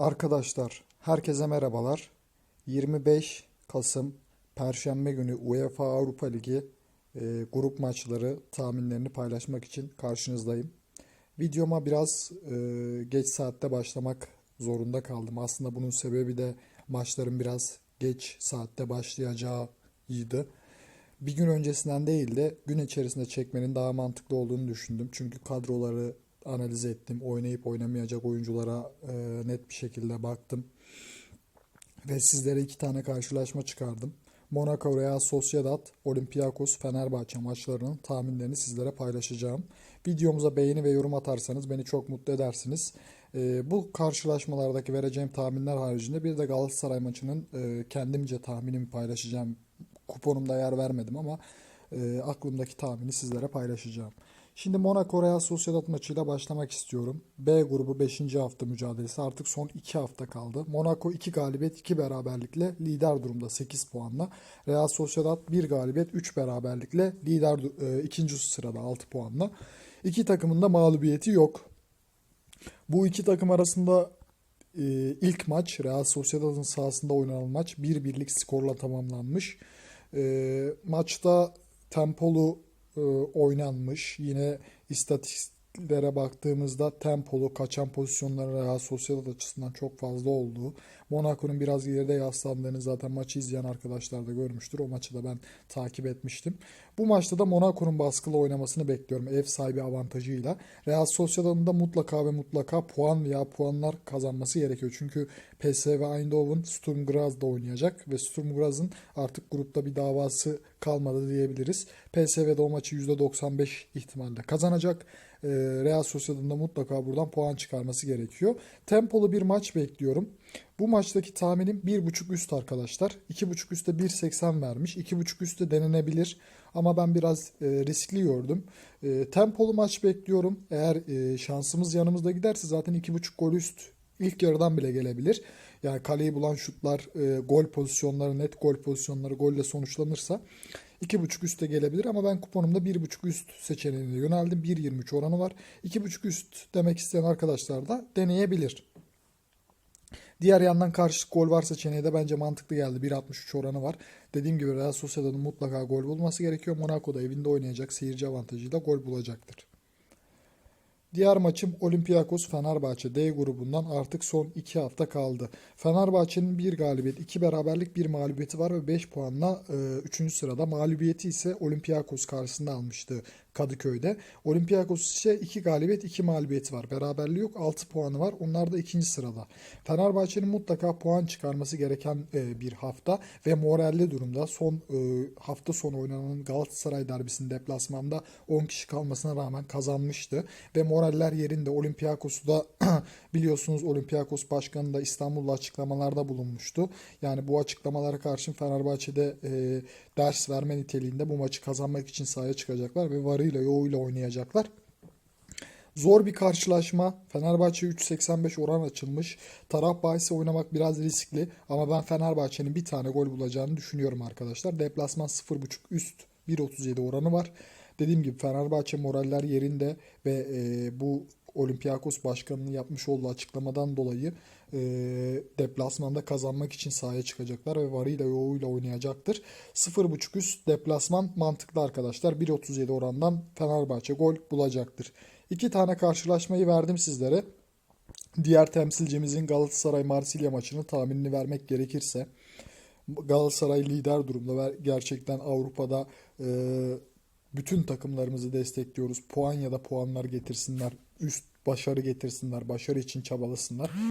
Arkadaşlar, herkese merhabalar. 25 Kasım Perşembe günü UEFA Avrupa Ligi e, grup maçları tahminlerini paylaşmak için karşınızdayım. Videoma biraz e, geç saatte başlamak zorunda kaldım. Aslında bunun sebebi de maçların biraz geç saatte başlayacağıydı. Bir gün öncesinden değil de gün içerisinde çekmenin daha mantıklı olduğunu düşündüm. Çünkü kadroları analiz ettim. Oynayıp oynamayacak oyunculara e, net bir şekilde baktım. Ve sizlere iki tane karşılaşma çıkardım. Monaco Real Sociedad, Olympiakos, Fenerbahçe maçlarının tahminlerini sizlere paylaşacağım. Videomuza beğeni ve yorum atarsanız beni çok mutlu edersiniz. E, bu karşılaşmalardaki vereceğim tahminler haricinde bir de Galatasaray maçının e, kendimce tahminimi paylaşacağım. Kuponumda yer vermedim ama e, aklımdaki tahmini sizlere paylaşacağım. Şimdi Monaco Real Sociedad maçıyla başlamak istiyorum. B grubu 5. hafta mücadelesi artık son 2 hafta kaldı. Monaco 2 galibiyet 2 beraberlikle lider durumda 8 puanla. Real Sociedad 1 galibiyet 3 beraberlikle lider 2. sırada 6 puanla. İki takımın da mağlubiyeti yok. Bu iki takım arasında e, ilk maç Real Sociedad'ın sahasında oynanan maç 1-1'lik skorla tamamlanmış. E, maçta tempolu e, oynanmış. Yine istatistiklere baktığımızda tempolu kaçan pozisyonların Real Sociedad açısından çok fazla olduğu. Monaco'nun biraz geride yaslandığını zaten maçı izleyen arkadaşlar da görmüştür. O maçı da ben takip etmiştim. Bu maçta da Monaco'nun baskılı oynamasını bekliyorum ev sahibi avantajıyla. Real Sociedad'ın da mutlaka ve mutlaka puan veya puanlar kazanması gerekiyor. Çünkü PSV Eindhoven Sturm Graz'da oynayacak ve Sturm Graz'ın artık grupta bir davası kalmadı diyebiliriz. PSV de o maçı %95 ihtimalle kazanacak. Ee, Real Sociedad'ın da mutlaka buradan puan çıkarması gerekiyor. Tempolu bir maç bekliyorum. Bu maçtaki tahminim 1.5 üst arkadaşlar. 2.5 üstte 1.80 vermiş. 2.5 üstte denenebilir. Ama ben biraz e, riskli gördüm. E, tempolu maç bekliyorum. Eğer e, şansımız yanımızda giderse zaten 2.5 gol üst ilk yarıdan bile gelebilir. Yani kaleyi bulan şutlar, e, gol pozisyonları, net gol pozisyonları golle sonuçlanırsa 2.5 üste gelebilir ama ben kuponumda 1.5 üst seçeneğine yöneldim. 1.23 oranı var. 2.5 üst demek isteyen arkadaşlar da deneyebilir. Diğer yandan karşı gol var seçeneği de bence mantıklı geldi. 1.63 oranı var. Dediğim gibi Real Sociedad'ın mutlaka gol bulması gerekiyor. Monaco da evinde oynayacak. Seyirci avantajıyla gol bulacaktır. Diğer maçım Olympiakos Fenerbahçe D grubundan artık son 2 hafta kaldı. Fenerbahçe'nin bir galibiyet, 2 beraberlik, bir mağlubiyeti var ve 5 puanla 3. E, sırada. Mağlubiyeti ise Olympiakos karşısında almıştı Kadıköy'de. Olympiakos ise 2 galibiyet, 2 mağlubiyeti var. Beraberliği yok, 6 puanı var. Onlar da 2. sırada. Fenerbahçe'nin mutlaka puan çıkarması gereken e, bir hafta ve moralli durumda. Son e, hafta sonu oynanan Galatasaray derbisinin deplasmanda 10 kişi kalmasına rağmen kazanmıştı ve moraller yerinde. Olympiakos'u da biliyorsunuz Olympiakos Başkanı da İstanbul'da açıklamalarda bulunmuştu. Yani bu açıklamalara karşın Fenerbahçe'de e, ders verme niteliğinde bu maçı kazanmak için sahaya çıkacaklar ve varıyla yoğuyla oynayacaklar. Zor bir karşılaşma. Fenerbahçe 3.85 oran açılmış. Taraf bahisi oynamak biraz riskli ama ben Fenerbahçe'nin bir tane gol bulacağını düşünüyorum arkadaşlar. Deplasman 0.5 üst 1.37 oranı var. Dediğim gibi Fenerbahçe moraller yerinde ve e, bu Olympiakos başkanının yapmış olduğu açıklamadan dolayı e, deplasmanda kazanmak için sahaya çıkacaklar ve varıyla yoğuyla oynayacaktır. 0.5 üst deplasman mantıklı arkadaşlar. 1.37 orandan Fenerbahçe gol bulacaktır. İki tane karşılaşmayı verdim sizlere. Diğer temsilcimizin Galatasaray Marsilya maçını tahminini vermek gerekirse Galatasaray lider durumda ve gerçekten Avrupa'da e, bütün takımlarımızı destekliyoruz. Puan ya da puanlar getirsinler. Üst başarı getirsinler. Başarı için çabalasınlar.